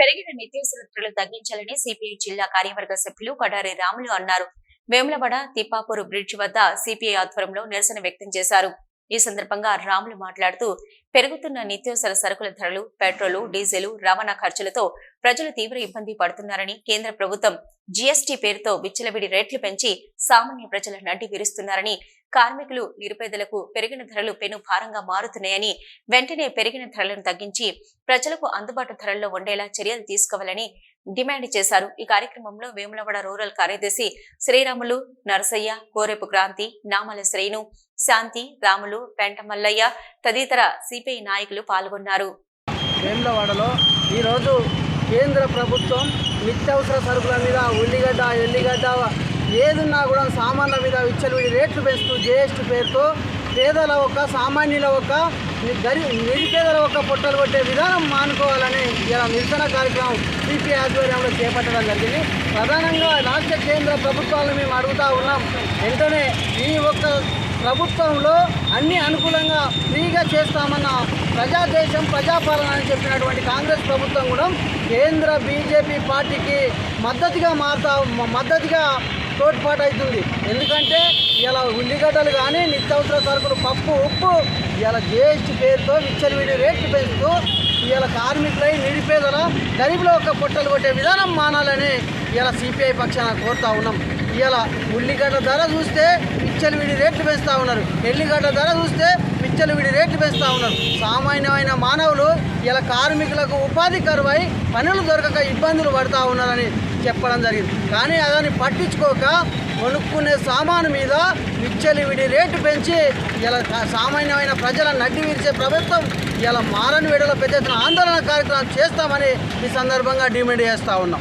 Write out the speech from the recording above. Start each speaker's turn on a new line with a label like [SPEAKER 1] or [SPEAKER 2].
[SPEAKER 1] పెరిగిన నిత్యావసర ధరలు తగ్గించాలని సిపిఐ జిల్లా కార్యవర్గ సభ్యులు కడారి రాములు అన్నారు. వేములవాడ తిప్పాపూర్ బ్రిడ్జ్ వద్ద సిపిఐ ఆధ్వర్యంలో నిరసన వ్యక్తం చేశారు. ఈ సందర్భంగా రాములు మాట్లాడుతూ పెరుగుతున్న నిత్యావసర సరుకుల ధరలు పెట్రోలు డీజిల్ రవాణా ఖర్చులతో ప్రజలు తీవ్ర ఇబ్బంది పడుతున్నారని కేంద్ర ప్రభుత్వం జీఎస్టీ పేరుతో విచ్చలవిడి రేట్లు పెంచి సామాన్య ప్రజల నడ్డి విరుస్తున్నారని కార్మికులు నిరుపేదలకు పెరిగిన ధరలు పెను భారంగా మారుతున్నాయని వెంటనే పెరిగిన ధరలను తగ్గించి ప్రజలకు అందుబాటు ధరల్లో ఉండేలా చర్యలు తీసుకోవాలని డిమాండ్ చేశారు. ఈ కార్యక్రమంలో వేములవాడ రూరల్ కార్యదర్శి శ్రీరాములు నరసయ్య కోరెపు క్రాంతి నామల శ్రీను శాంతి రాములు పెంట మల్లయ్య తదితర సిపిఐ నాయకులు పాల్గొన్నారు.
[SPEAKER 2] వేములవాడలో ఈరోజు కేంద్ర ప్రభుత్వం నిత్యావసర సరుకుల మీద ఉల్లిగడ్డ ఎల్లిగడ్డ ఏదున్నా కూడా సామాన్ల మీద విచ్చలవిడి రేట్లు పెంచుతూ జిఎస్టీ పేరుతో పేదల ఒక సామాన్యుల ఒక దరి నిరుపేదల ఒక పొట్టలు కొట్టే విధానం మానుకోవాలని ఇలా నిరసన కార్యక్రమం సిపి ఆధ్వర్యంలో చేపట్టడం జరిగింది. ప్రధానంగా రాష్ట్ర కేంద్ర ప్రభుత్వాలను మేము అడుగుతా ఉన్నాం. వెంటనే ఈ ఒక్క ప్రభుత్వంలో అన్ని అనుకూలంగా ఫ్రీగా చేస్తామన్న ప్రజాదేశం ప్రజాపాలన అని చెప్పినటువంటి కాంగ్రెస్ ప్రభుత్వం కూడా కేంద్ర బీజేపీ పార్టీకి మద్దతుగా మారుతా మద్దతుగా తోడ్పాటు అవుతుంది. ఎందుకంటే ఇలా ఉల్లిగడ్డలు కానీ నిత్యావసర సరుకులు పప్పు ఉప్పు ఇలా జిఎస్టీ పేరుతో విచ్చలవిడి రేట్లు పెంచుతూ ఇలా కార్మికులై నిరుపేదల గరీబుల ఒక పొట్టలు కొట్టే విధానం మానాలని ఇలా సిపిఐ పక్షాన కోరుతా ఉన్నాం. ఇలా ఉల్లిగడ్డ ధర చూస్తే విచ్చలవిడి రేట్లు పెంచుతూ ఉన్నారు. ఎల్లిగడ్డ ధర చూస్తే విచ్చలవిడి రేట్లు పెంచుతూ ఉన్నారు. సామాన్యమైన మానవులు ఇలా కార్మికులకు ఉపాధి కరువై పనులు దొరకక ఇబ్బందులు పడుతూ ఉన్నారని చెప్పడం జరిగింది. కానీ అదని పట్టించుకోక కొనుక్కునే సామాను మీద విచ్చలివిడి రేటు పెంచి ఇలా సామాన్యమైన ప్రజలను నడ్డి విరిచే ప్రభుత్వం ఇలా మారని విడల పెద్ద ఎత్తున ఆందోళన కార్యక్రమం చేస్తామని ఈ సందర్భంగా డిమాండ్ చేస్తూ ఉన్నాం.